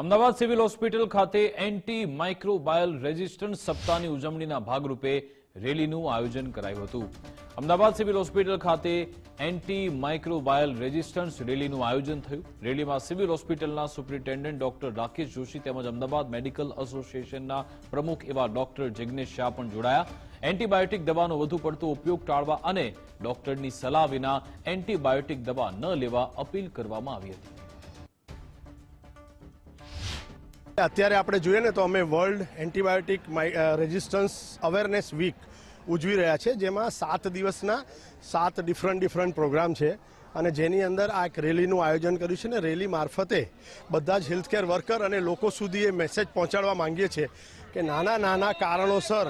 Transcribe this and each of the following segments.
Ahmedabad civil hospital ખાતે anti microbial resistance સપ્તાહની ઉજવણીના ભાગરૂપે રેલીનું આયોજન કરાયું હતું. અમદાવાદ સિવિલ હોસ્પિટલ ખાતે એન્ટી માઇક્રોબાયલ રેઝિસ્ટન્સ રેલીનું આયોજન થયું. રેલીમાં સિવિલ હોસ્પિટલના સુપ્રિન્ટેન્ડન્ટ ડોક્ટર રાકેશ જોશી તેમજ અમદાવાદ મેડિકલ એસોસિએશનના પ્રમુખ એવા ડોક્ટર જિજ્ઞેશ શાહ પણ જોડાયા. એન્ટીબાયોટિક દવાનો વધુ પડતો ઉપયોગ ટાળવા અને ડોક્ટરની સલાહ વિના એન્ટીબાયોટિક દવા ન લેવા અપીલ કરવામાં આવી હતી. અત્યારે આપણે જોઈએ ને તો અમે world antibiotic resistance awareness week ઉજવી રહ્યા છે, જેમાં સાત દિવસના સાત ડિફરન્ટ ડિફરન્ટ પ્રોગ્રામ છે. અને જેની અંદર આ એક રેલીનું આયોજન કર્યું છે ને, રેલી મારફતે બધા જ હેલ્થકેર વર્કર અને લોકો સુધી એ મેસેજ પહોંચાડવા માંગીએ છીએ કે નાના નાના કારણોસર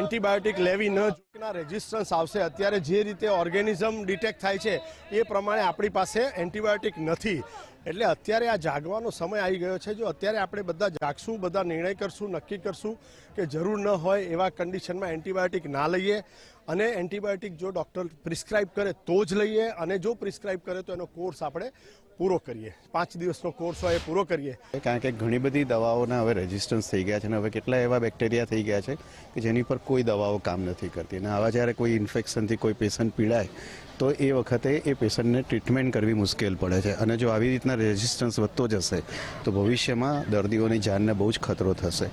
એન્ટીબાયોટિક લેવી ન જોઈના રેઝિસ્ટન્સ આવશે. અત્યારે જે રીતે ઓર્ગેનિઝમ ડિટેક્ટ થાય છે, એ પ્રમાણે આપણી પાસે એન્ટીબાયોટિક નથી. એટલે અત્યારે આ જાગવાનો સમય આવી ગયો છે. જો અત્યારે આપણે બધા જાગશું, બધા નિર્ણય કરશું, નક્કી કરશું કે જરૂર ન હોય એવા કન્ડિશનમાં એન્ટીબાયોટિક ના લઈએ અને એન્ટીબાયોટિક જો ડૉક્ટર પ્રિસ્ક્રાઇબ કરે તો જ લઈએ અને જો પ્રિસ્ક્રાઇબ કરે તો એનો કોર્સ આપણે પૂરો કરીએ. પાંચ દિવસનો કોર્સ હોય એ પૂરો કરીએ. કારણ કે ઘણી બધી દવાઓના હવે રેઝિસ્ટન્સ થઈ ગયા છે અને હવે કેટલા એવા બેક્ટેરિયા થઈ ગયા છે કે જેની પર કોઈ દવાઓ કામ નથી કરતી. અને આવા જ્યારે કોઈ ઇન્ફેક્શનથી કોઈ પેશન્ટ પીડાય, તો એ વખતે એ પેશન્ટને ટ્રીટમેન્ટ કરવી મુશ્કેલ પડે છે. અને જો આવી રીતના રેઝિસ્ટન્સ વધતો જશે, તો ભવિષ્યમાં દર્દીઓની જાનને બહુ જ ખતરો થશે.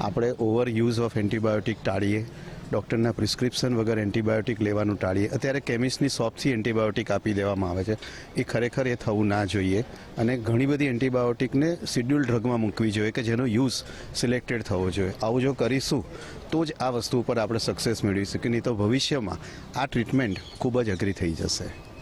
આપણે ઓવર યુઝ ઓફ એન્ટીબાયોટિક ટાળીએ ડૉક્ટરના પ્રિસ્ક્રિપ્શન વગર એન્ટીબાયોટિક લેવાનું ટાળીએ. અત્યારે કેમિસ્ટની શોપથી એન્ટીબાયોટિક આપી દેવામાં આવે છે. એ ખરેખર એ થવું ના જોઈએ. અને ઘણી બધી એન્ટીબાયોટિકને શિડ્યુલ ડ્રગમાં મૂકવી જોઈએ કે જેનો યુઝ સિલેક્ટેડ થવો જોઈએ. આવું જો કરીશું, તો જ આ વસ્તુ ઉપર આપણે સક્સેસ મેળવીશું. કે નહીં તો ભવિષ્યમાં આ ટ્રીટમેન્ટ ખૂબ જ અઘરી થઈ જશે.